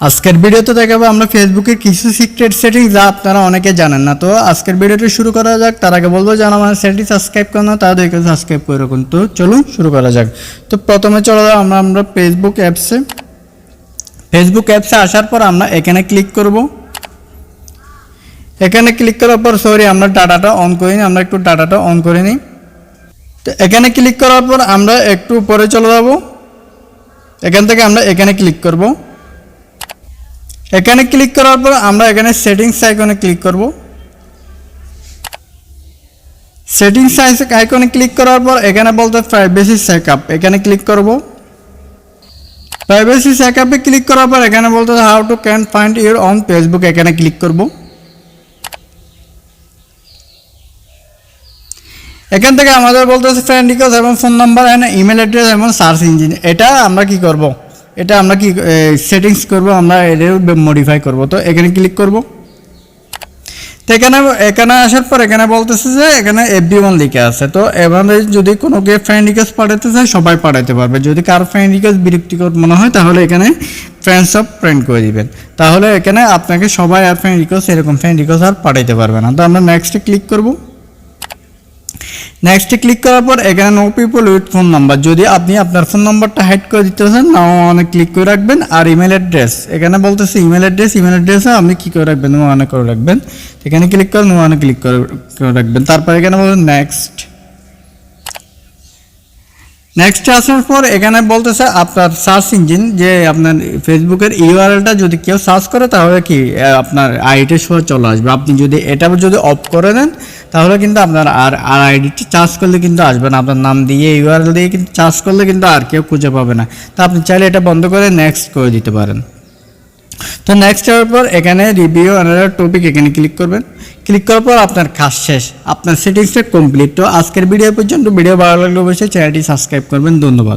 আজকের ভিডিওতে দেখাবো আমরা ফেসবুকের কিছু সিক্রেট সেটিং যা আপনারা অনেকে জানেন না। তো আজকের ভিডিওটি শুরু করা যাক। তার আগে বলব, যারা আমার চ্যানেলটি সাবস্ক্রাইব করেন না তাদেরকে সাবস্ক্রাইব করে রাখুন। তো চলুন শুরু করা যাক। তো প্রথমে চলে আমরা আমরা ফেসবুক অ্যাপসে ফেসবুক অ্যাপসে আসার পর আমরা এখানে ক্লিক করব। এখানে ক্লিক করার পর সরি আমরা ডাটাটা অন করি নিই আমরা একটু ডাটাটা অন করে নিই তো এখানে ক্লিক করার পর আমরা একটু উপরে চলে যাব। এখান থেকে আমরা এখানে ক্লিক করব। এখানে ক্লিক করার পর আমরা এখানে সেটিংস আইকনে ক্লিক করব। সেটিংস আইকনে ক্লিক করার পর এখানে বলতে প্রাইভেসি চেকআপ এখানে ক্লিক করব। প্রাইভেসি চেকআপে ক্লিক করার পর এখানে বলতে how to can find your on Facebook এখানে ক্লিক করব। এখান থেকে আমাদের বলতেছে ফ্রেন্ড রিকোয়েস্ট এবং phone number and email address এবং সার্চ ইঞ্জিন এটা আমরা কি করব? এটা আমরা কি সেটিংস করব, আমরা এটাও মডিফাই করব। তো এখানে ক্লিক করব। তো এখানে এখানে আসার পর এখানে বলতেছে যে, এখানে এফবি ওয়ান লিখে আছে। তো এভাবে যদি কোনো কে ফ্রেন্ড রিকোয়েস্ট পাঠাতে চায়, সবাই পাঠাতে পারবে। যদি কার ফ্রেন্ড রিকোয়েস্ট বিরক্তিকর মনে হয়, তাহলে এখানে ফ্রেন্ডস অফ ফ্রেন্ড করে দিবেন। তাহলে এখানে আপনাকে সবাই আর ফ্রেন্ড রিকোয়েস্ট এরকম ফ্রেন্ড রিকোয়েস্ট আর পাঠাইতে পারবে না। তো আমরা নেক্সটে ক্লিক করব। নেক্সটে ক্লিক করার পর এখানে no people with phone number যদি আপনি আপনার ফোন নাম্বারটা হাইড করে দিতে চান নাও অনেক ক্লিক করে রাখবেন আর ইমেল অ্যাড্রেস এখানে বলতেছে ইমেল অ্যাড্রেস ইমেল অ্যাড্রেসে আপনি কী করে রাখবেন নো অনেক করে রাখবেন। এখানে ক্লিক করে নো অনেক ক্লিক করে রাখবেন। তারপর এখানে বলবেন নেক্সট নেক্সট আসার পর এখানে বলতেছে আপনার সার্চ ইঞ্জিন যে আপনার ফেসবুকের ইউআরএলটা যদি কেউ সার্চ করে তাহলে কি আপনার আইডি শো চলে আসবে। আপনি যদি এটা যদি অফ করে দেন, তাহলে কিন্তু আপনার আর আর আইডিটি চার্জ করলে কিন্তু আসবে না। আপনার নাম দিয়ে ইউআরএল দিয়ে কিন্তু চার্জ করলে কিন্তু আর কেউ খুঁজে পাবে না। তা আপনি চাইলে এটা বন্ধ করে নেক্সট করে দিতে পারেন। তো নেক্সট যাওয়ার পর এখানে রিভিউ অ্যানাদার টপিক এখানে ক্লিক করবেন। ক্লিক করার পর আপনার কাজ শেষ। আপনার সেটিংসটা কমপ্লিট তো আজকের ভিডিও পর্যন্ত। ভিডিও ভালো লাগলে অবশ্যই চ্যানেলটি সাবস্ক্রাইব করবেন। ধন্যবাদ।